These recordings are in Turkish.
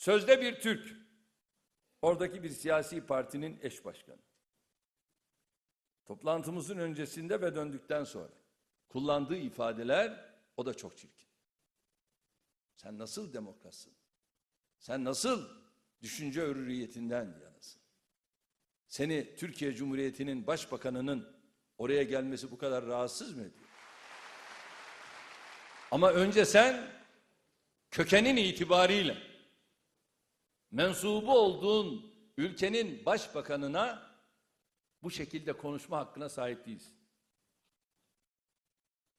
Sözde bir Türk. Oradaki bir siyasi partinin eş başkanı. Toplantımızın öncesinde ve döndükten sonra kullandığı ifadeler o da çok çirkin. Sen nasıl demokratsın? Sen nasıl düşünce hürriyetinden yanasın? Seni Türkiye Cumhuriyeti'nin başbakanının oraya gelmesi bu kadar rahatsız mı ediyor? Ama önce sen kökenin itibariyle mensubu olduğun ülkenin başbakanına bu şekilde konuşma hakkına sahip değilsin.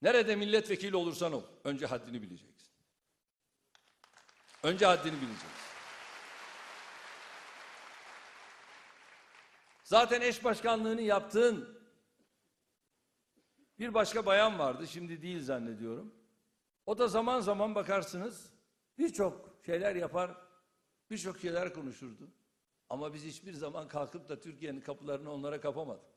Nerede milletvekili olursan ol, önce haddini bileceksin. Önce haddini bileceksin. Zaten eş başkanlığını yaptığın bir başka bayan vardı, şimdi değil zannediyorum. O da zaman zaman bakarsınız birçok şeyler yapar, birçok şeyler konuşurdu. Ama biz hiçbir zaman kalkıp da Türkiye'nin kapılarını onlara kapamadık.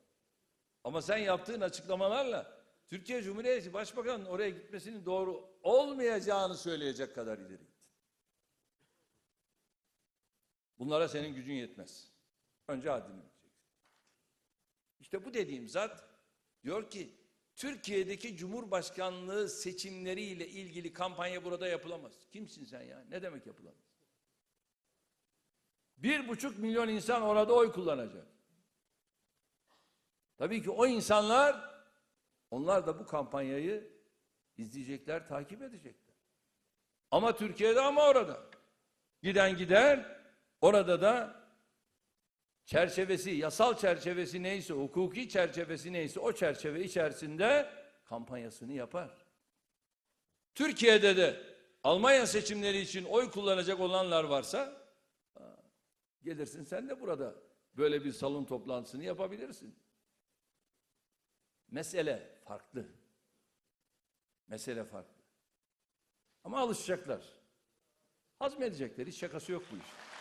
Ama sen yaptığın açıklamalarla Türkiye Cumhuriyeti Başbakanı'nın oraya gitmesinin doğru olmayacağını söyleyecek kadar ileri gittin. Bunlara senin gücün yetmez. Önce haddini bileceksin. İşte bu dediğim zat diyor ki Türkiye'deki Cumhurbaşkanlığı seçimleriyle ilgili kampanya burada yapılamaz. Kimsin sen ya? Ne demek yapılamaz? Bir buçuk milyon insan orada oy kullanacak. Tabii ki o insanlar, onlar da bu kampanyayı izleyecekler, takip edecekler. Ama Türkiye'de ama orada. Giden gider, orada da çerçevesi, yasal çerçevesi neyse, hukuki çerçevesi neyse o çerçeve içerisinde kampanyasını yapar. Türkiye'de de Almanya seçimleri için oy kullanacak olanlar varsa gelirsin sen de burada böyle bir salon toplantısını yapabilirsin. Mesele farklı. Mesele farklı. Ama alışacaklar. Hazmedecekler. Hiç şakası yok bu iş.